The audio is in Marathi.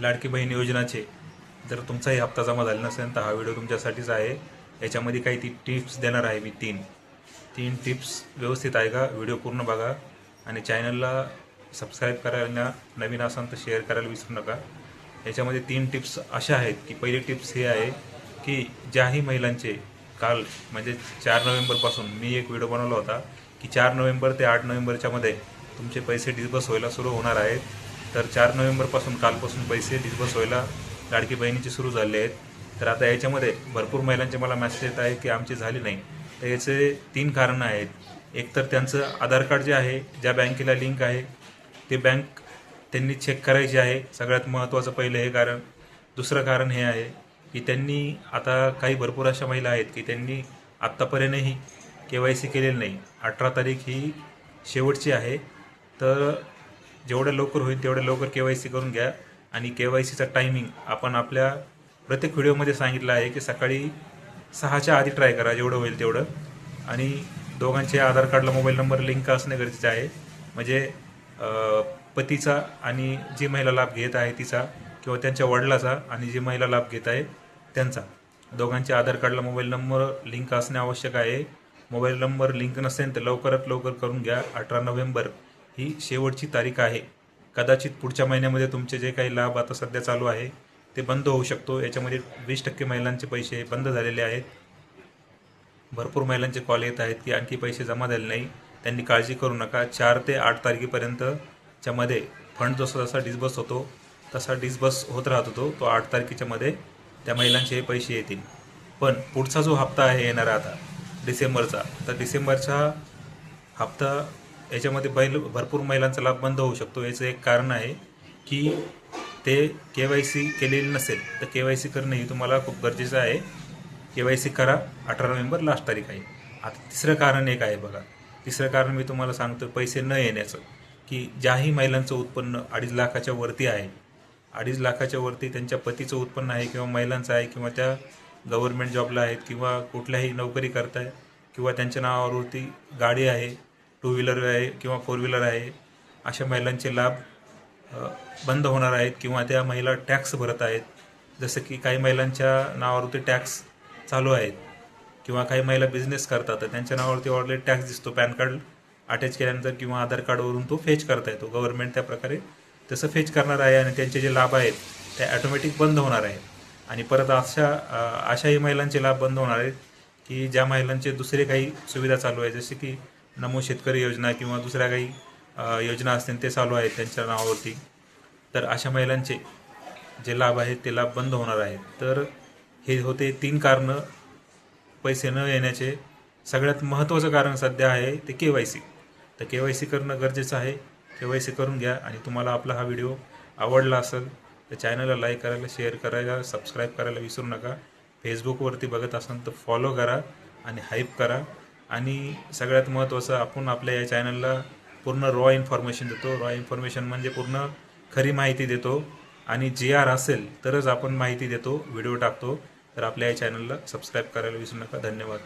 लाडकी बहीण योजनाचे जर तुमचाही हप्ता जमा झाला नसेल तर हा व्हिडिओ तुमच्यासाठीच आहे. याच्यामध्ये काही ती टिप्स देणार आहे मी तीन. तीन टिप्स व्यवस्थित आहे का? व्हिडिओ पूर्ण बघा. आणि चॅनलला सबस्क्राईब करायला नवीन असाल तर शेअर करायला विसरू नका. याच्यामध्ये तीन टिप्स अशा आहेत की पहिली टिप्स हे आहे की ज्याही महिलांचे काल म्हणजे चार नोव्हेंबरपासून मी एक व्हिडिओ बनवला होता की चार नोव्हेंबर ते आठ नोव्हेंबरच्यामध्ये तुमचे पैसे डिस्बस व्हायला सुरू होणार आहेत. तर चार नोव्हेंबरपासून कालपासून पैसे डिस्बस व्हायला लाडकी बहिणीचे सुरू झाले आहेत. तर आता याच्यामध्ये भरपूर महिलांचे मला मेसेज येत आहे की आमची झाली नाही. तर याचे तीन कारणं आहेत. एक तर त्यांचं आधार कार्ड जे आहे ज्या बँकेला लिंक आहे ते बँक त्यांनी चेक करायची आहे. सगळ्यात महत्त्वाचं पहिलं हे कारण. दुसरं कारण हे आहे की त्यांनी आता काही भरपूर अशा महिला आहेत की त्यांनी आत्तापर्यंतही के वाय सी केलेली नाही. अठरा तारीख ही शेवटची आहे. तर जेवढं लवकर होईल तेवढं लवकर के वाय सी करून घ्या. आणि के वाय सीचा टायमिंग आपण आपल्या प्रत्येक व्हिडिओमध्ये सांगितलं आहे की सकाळी सहाच्या आधी ट्राय करा जेवढं होईल तेवढं. आणि दोघांचे आधार कार्डला मोबाईल नंबर लिंक असणे गरजेचे आहे. म्हणजे पतीचा आणि जी महिला लाभ घेत आहे तिचा किंवा त्यांच्या वडिलाचा आणि जी महिला लाभ घेत आहे त्यांचा. दोघांच्या आधार कार्डला मोबाईल नंबर लिंक असणे आवश्यक आहे. मोबाईल नंबर लिंक नसेल तर लवकरात लवकर करून घ्या. अठरा नोव्हेंबर ही शेवटची तारीख आहे. कदाचित पुढच्या महिन्यामध्ये तुमचे जे काही लाभ आता सध्या चालू आहे ते बंद होऊ शकतो. याच्यामध्ये वीस टक्के महिलांचे पैसे बंद झालेले आहेत. भरपूर महिलांचे कॉल येत आहेत की आणखी पैसे जमा झाले नाही. त्यांनी काळजी करू नका. चार ते आठ तारखेपर्यंतच्या मध्ये फंड जसा जसा डिस्बस होतो तसा डिस्बस होत राहत होतो. तो आठ तारखेच्या मध्ये त्या महिलांचे हे पैसे येतील. पण पुढचा जो हप्ता आहे येणारा आता डिसेंबरचा तर डिसेंबरचा हप्ता याच्यामध्ये बैल भरपूर महिलांचा लाभ बंद होऊ शकतो. याचं एक कारण आहे की ते के वाय सी केलेली नसेल तर के वाय सी करणं ही तुम्हाला खूप गरजेचं आहे. के वाय सी करा अठरा नोव्हेंबर लास्ट तारीख आहे. आता तिसरं कारण एक आहे बघा. तिसरं कारण मी तुम्हाला सांगतो पैसे न येण्याचं. की ज्याही महिलांचं उत्पन्न अडीच लाखाच्या वरती आहे अडीच लाखाच्या वरती त्यांच्या पतीचं उत्पन्न आहे किंवा महिलांचं आहे किंवा त्या गव्हर्नमेंट जॉबला आहेत किंवा कुठल्याही नोकरी करताय किंवा त्यांच्या नावावरती गाडी आहे टू व्हीलर आहे किंवा फोर व्हीलर आहे अशा महिलांचे लाभ बंद होणार आहेत किंवा त्या महिला टॅक्स भरत आहेत. जसं की काही महिलांच्या नावावरती टॅक्स चालू आहेत किंवा काही महिला बिझनेस करतात तर त्यांच्या नावावरती ऑलरेडी टॅक्स दिसतो. पॅन कार्ड अटॅच केल्यानंतर किंवा आधार कार्डवरून तो फेच करता येतो. गव्हर्नमेंट त्या प्रकारे तसं फेच करणार आहे आणि त्यांचे जे लाभ आहेत ते ॲटोमॅटिक बंद होणार आहेत. आणि परत अशा अशाही महिलांचे लाभ बंद होणार आहेत की ज्या महिलांचे दुसरे काही सुविधा चालू आहे जसे की नमो शेतकरी योजना किंवा दुसऱ्या काही योजना असतील ते चालू आहेत त्यांच्या नावावरती. तर अशा महिलांचे जे लाभ आहेत ते लाभ बंद होणार आहेत. तर हे होते तीन कारणं. पैसे न येण्याचे सगळ्यात महत्त्वाचं कारण सध्या आहे ते के वाय सी. तर के वाय सी करणं गरजेचं आहे. के वाय सी करून घ्या आणि तुम्हाला आपला हा व्हिडिओ आवडला असेल तर चॅनलला लाईक करायला शेअर करायला सबस्क्राईब करायला विसरू नका. फेसबुकवरती बघत असाल तर फॉलो करा आणि हाईप करा. आणि सगळ्यात महत्त्वाचं आपण आपल्या या चॅनलला पूर्ण रॉ इन्फॉर्मेशन देतो. रॉ इन्फॉर्मेशन म्हणजे पूर्ण खरी माहिती देतो. आणि जी आर असेल तरच आपण माहिती देतो व्हिडिओ टाकतो. तर आपल्या या चॅनलला सबस्क्राईब करायला विसरू नका. धन्यवाद.